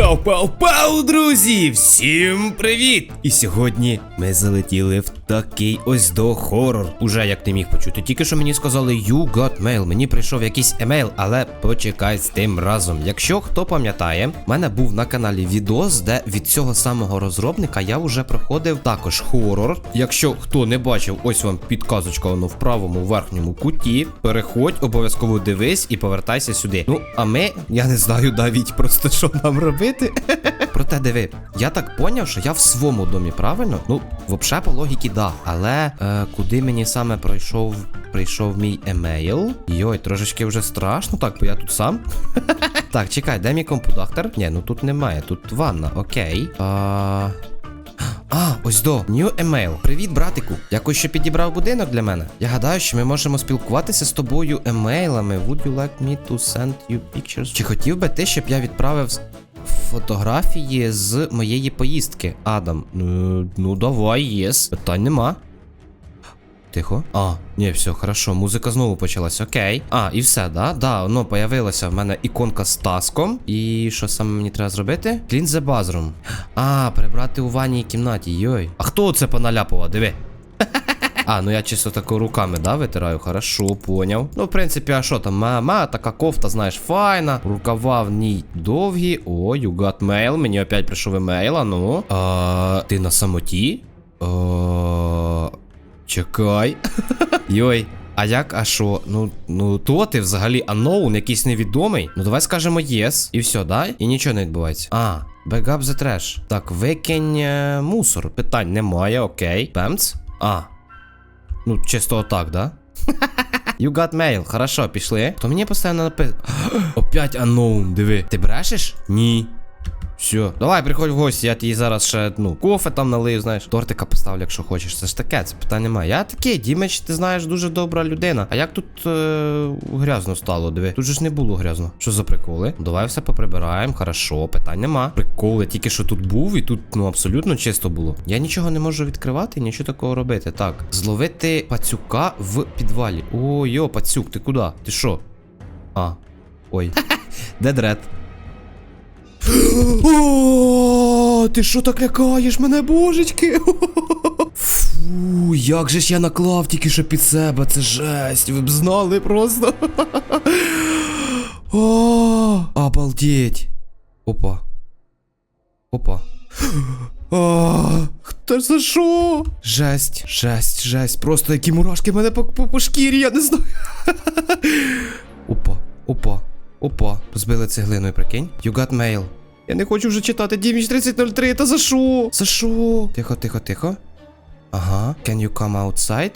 Пау-пау-пау, друзі! Всім привіт! І сьогодні ми залетіли в такий ось до хорор. Уже як ти міг почути. Тільки що мені сказали You got mail. Мені прийшов якийсь емейл, але почекай з тим разом. Якщо хто пам'ятає, в мене був на каналі відос, де від цього самого розробника я вже проходив також хорор. Якщо хто не бачив, ось вам підказочка воно в правому верхньому куті. Переходь, обов'язково дивись і повертайся сюди. Ну, а ми, я не знаю навіть просто що нам робити. Проте диви, я так поняв, що я в своєму домі, правильно? Ну, взагалі по логіки, да. Але е, куди мені саме пройшов прийшов мій емейл? Йой, трошечки вже страшно, так, бо я тут сам. так, чекай, де мій компудактор? Ні, ну тут немає, тут ванна, окей. А... А, ось до New Email. Привіт, братику. Якось ще підібрав будинок для мене. Я гадаю, що ми можемо спілкуватися з тобою емейлами. Would you like me to send you pictures? Чи хотів би ти, щоб я відправив фотографії з моєї поїздки? Адам. Ну, ну давай, єс. Питань нема. Тихо. А, ні, все, хорошо, музика знову почалась, окей. А, і все, да? Да, воно появилася в мене іконка з таском. І що саме мені треба зробити? Clean the bathroom. А, прибрати у ванній кімнаті, йой. А хто це поналяпував? Диви. А, ну я чисто тако руками, да, витираю, хорошо, поняв. Ну, в принципі, а що там, мама, така кофта, знаєш, файна. Рукава в ній довгі. О, you got mail, мені опять прийшов емейл, а ну. А, ти на самоті? А, чекай. Йой. А як, а що? Ну, ну то ти взагалі unknown, якийсь невідомий. Ну давай скажемо yes. І все, да? І нічого не відбувається. А, backup the trash. Так, викинь е, мусор. Питань немає, окей. Пемц? А. Ну, чисто отак, да? You got mail, хорошо, пішли. То мені постійно написано. Опять unknown, диви. Ти брешеш? Ні. Все, давай, приходь в гості, я тобі зараз ще, ну, кофе там налию, знаєш, тортика поставлю, якщо хочеш. Це ж таке, це питань немає. Я такий, Дімич, ти знаєш, дуже добра людина. А як тут е, грязно стало, диви? Тут же ж не було грязно. Що за приколи? Давай все поприбираємо, хорошо, питань нема. Приколи, тільки що тут був, і тут, ну, абсолютно чисто було. Я нічого не можу відкривати, нічого такого робити. Так, зловити пацюка в підвалі. О, йо, пацюк, ти куди? Ти що? А, ой. Де дред? О, ти що так лякаєш мене, божечки? Фу, як же ж я наклав тільки що під себе, це жесть, ви б знали просто. О, обалдеть. Опа. Опа. А, Хто ж за що? Жесть, жесть, жесть. Просто які мурашки в мене по, по, по шкірі, я не знаю. Опа, опа, опа. Розбили цеглиною, прикинь. You got mail. Я не хочу вже читати. Діміч 3003, та за що? За що? Тихо, тихо, тихо. Ага. Can you come outside?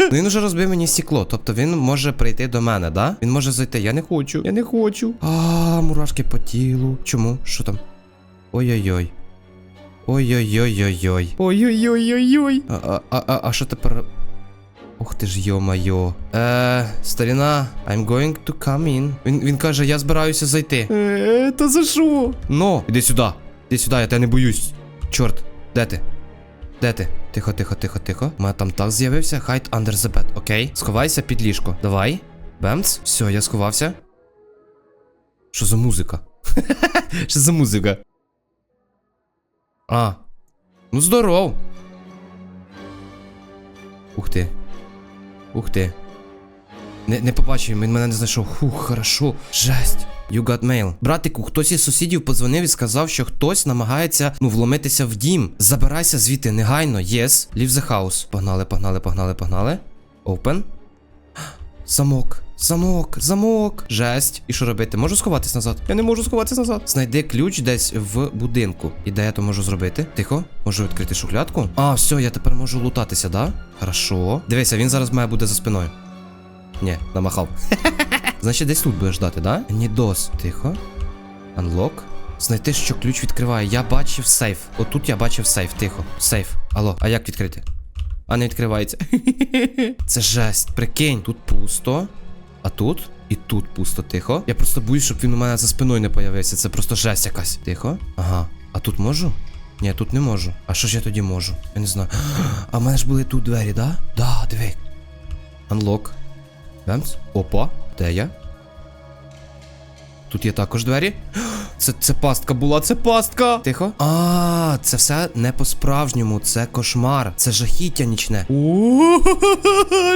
ну він уже розбив мені стекло, тобто він може прийти до мене, да? Він може зайти. Я не хочу. Я не хочу. А, мурашки по тілу. Чому? Що там? Ой-ой-ой. Ой-ой-ой-ой-ой. Ой-ой-ой-ой-ой. А, а, а, а що тепер? Ух ти ж йо-майо. Е, старіна, I'm going to come in. Він, він каже, я збираюся зайти. Е, та за що? Ну, іди сюди. Іди сюди, я тебе не боюсь. Чорт, де ти? Де ти? Тихо, тихо, тихо, тихо. У мене там так з'явився. Hide under the bed. Окей. Сховайся під ліжко. Давай. Бемц. Все, я сховався. Що за музика? Що за музика? А. Ну здоров. Ух ти. Ух ти. Не, не побачив, він мене не знайшов. Фух, хорошо. Жесть. You got mail. Братику, хтось із сусідів подзвонив і сказав, що хтось намагається ну вломитися в дім. Забирайся звідти негайно. Yes. Leave the house. Погнали, погнали, погнали, погнали. Open. Замок. Замок, замок. Жесть. І що робити? Можу сховатись назад? Я не можу сховатись назад. Знайди ключ десь в будинку. І де я то можу зробити? Тихо. Можу відкрити шухлядку. А, все, я тепер можу лутатися, да? Хорошо. Дивися, він зараз має бути за спиною. Ні, намахав. Значить, десь тут будеш ждати, да? Нідос. Тихо. Unlock. Знайти, що ключ відкриває. Я бачив сейф. Отут я бачив сейф. Тихо. Сейф. Алло, а як відкрити? А не відкривається. Це жесть. Прикинь, тут пусто. А тут? І тут пусто, тихо. Я просто боюсь, щоб він у мене за спиною не появився. Це просто жесть якась. Тихо. Ага. А тут можу? Ні, тут не можу. А що ж я тоді можу? Я не знаю. А в мене ж були тут двері, да? Да, диви. Unlock. Вемс. Опа. Де я? Тут є також двері. Це, це пастка була, це пастка. Тихо. А, це все не по-справжньому, це кошмар, це жахіття нічне.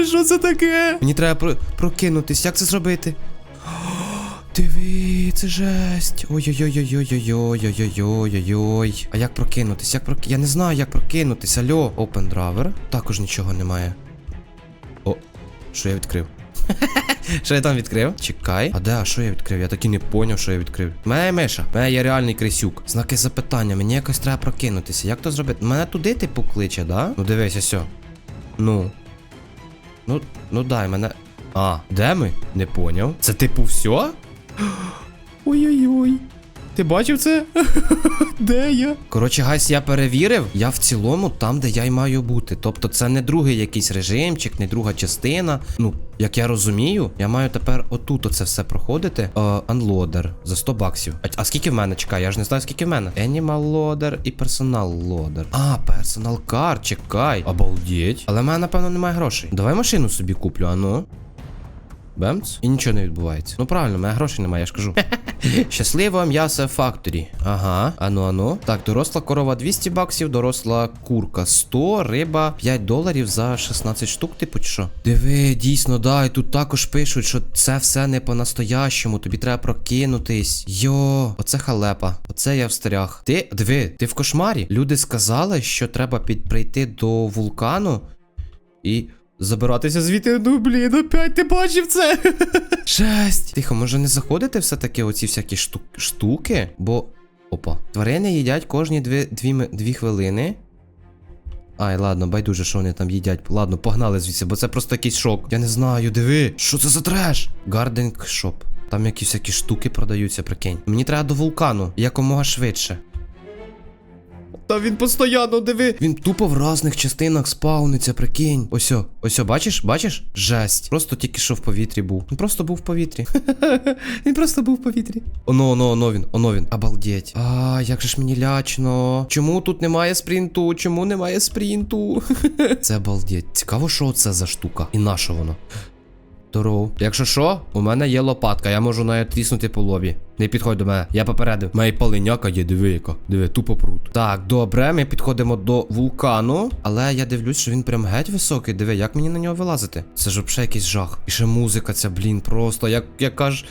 Що це таке? Мені треба про- прокинутись. Як це зробити? Диви, це жесть. Ой-ой-ой-ой-ой-ой-ой-ой-ой-ой. А як прокинутись? Як прок... Я не знаю, як прокинутись. Алло, Open. Також нічого немає. О, що я відкрив? Що я там відкрив? Чекай. А де, а що я відкрив? Я так і не поняв, що я відкрив. Мене Миша, мене є реальний крисюк. Знаки запитання, мені якось треба прокинутися. Як то зробити? Мене туди типу кличе, да? Ну дивися, все. Ну. Ну, ну дай мене. А, де ми? Не поняв. Це типу все? Ой-ой-ой. Ти бачив це? де я? Коротше, гайс, я перевірив. Я в цілому там, де я й маю бути. Тобто це не другий якийсь режимчик, не друга частина. Ну, як я розумію, я маю тепер отут оце все проходити. Е, Unloader за 100 баксів. А, а скільки в мене? Чекай, я ж не знаю, скільки в мене. Animal Loader і Personal Loader. А, Personal Car, чекай. Обалдеть. Але в мене, напевно, немає грошей. Давай машину собі куплю, а ну. Бемц? І нічого не відбувається. Ну правильно, в мене грошей немає, я ж кажу. Щасливо м'ясо факторі. Ага, ану, ану. Так, доросла корова 200 баксів, доросла курка 100, риба 5 доларів за 16 штук, типу чи що? Диви, дійсно, да, і тут також пишуть, що це все не по-настоящому, тобі треба прокинутись. Йо, оце халепа. Оце я встряг. Ти, диви, ти в кошмарі. Люди сказали, що треба під, прийти до вулкану і. Забиратися звідти, ну блін, опять ти бачив це. Жесть. Тихо, може не заходити все-таки оці всякі шту... штуки? Бо. Опа. Тварини їдять кожні дві, дві, дві хвилини. Ай, ладно, байдуже, що вони там їдять. Ладно, погнали звідси, бо це просто якийсь шок. Я не знаю, диви. Що це за треш? Гардинг шоп. Там якісь всякі штуки продаються, прикинь. Мені треба до вулкану, якомога швидше. Та він постійно диви. Він тупо в різних частинах спауниться, прикинь. Осьо, осьо, бачиш, бачиш? Жесть. Просто тільки що в повітрі був. Він просто був в повітрі. він просто був в повітрі. Оно, оно, оно він, оно він. Обалдеть. А, як же ж мені лячно. Чому тут немає спринту? Чому немає спринту? це обалдеть. Цікаво, що це за штука. І на що воно? Здорово. Якщо що, у мене є лопатка, я можу навіть тріснути по лобі. Не підходь до мене, я попередив. Має полиняка є, диви яка. Диви, тупо прут. Так, добре, ми підходимо до вулкану. Але я дивлюсь, що він прям геть високий. Диви, як мені на нього вилазити? Це ж взагалі якийсь жах. І ще музика ця, блін, просто як яка ж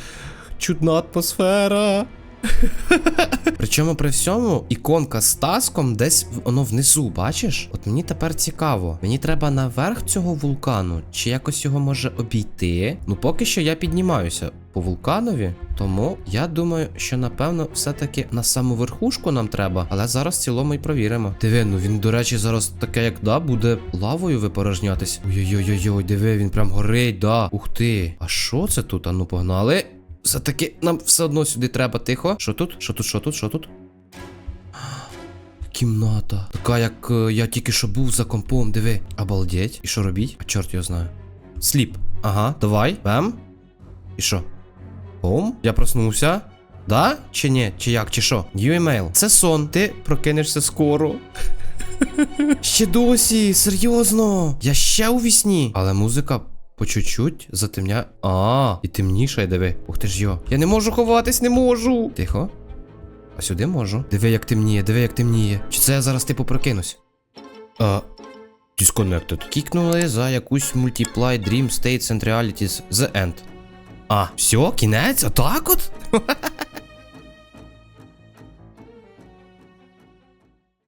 чудна атмосфера. Причому при всьому іконка з таском десь воно внизу, бачиш? От мені тепер цікаво. Мені треба наверх цього вулкану, чи якось його може обійти. Ну поки що я піднімаюся по вулканові, тому я думаю, що напевно все-таки на саму верхушку нам треба, але зараз в цілому й провіримо. Диви, ну він, до речі, зараз таке, як да, буде лавою випорожнятись. Ой-ой-ой, диви, він прям горить, да. Ух ти. А що це тут? А ну погнали. Все-таки нам все одно сюди треба тихо. Що тут? Що тут? Що тут? Що тут? Кімната. Така, як е, я тільки що був за компом, диви. Обалдеть. І що робіть? А чорт його знає. Сліп. Ага, давай. Бем. І що? Хом? Я проснувся. Да? Чи ні? Чи як? Чи що? New email. Це сон. Ти прокинешся скоро. Ще досі, серйозно. Я ще у вісні. Але музика по чуть-чуть затемняє. А, і темніше, диви. Ух ти ж йо. Я не можу ховатись, не можу. Тихо. А сюди можу. Диви, як темніє, диви, як темніє. Чи це я зараз типу прокинусь? А. Disconnected. Кікнули за якусь Multiply Dream States and Realities The End. А, все, кінець? Отак от?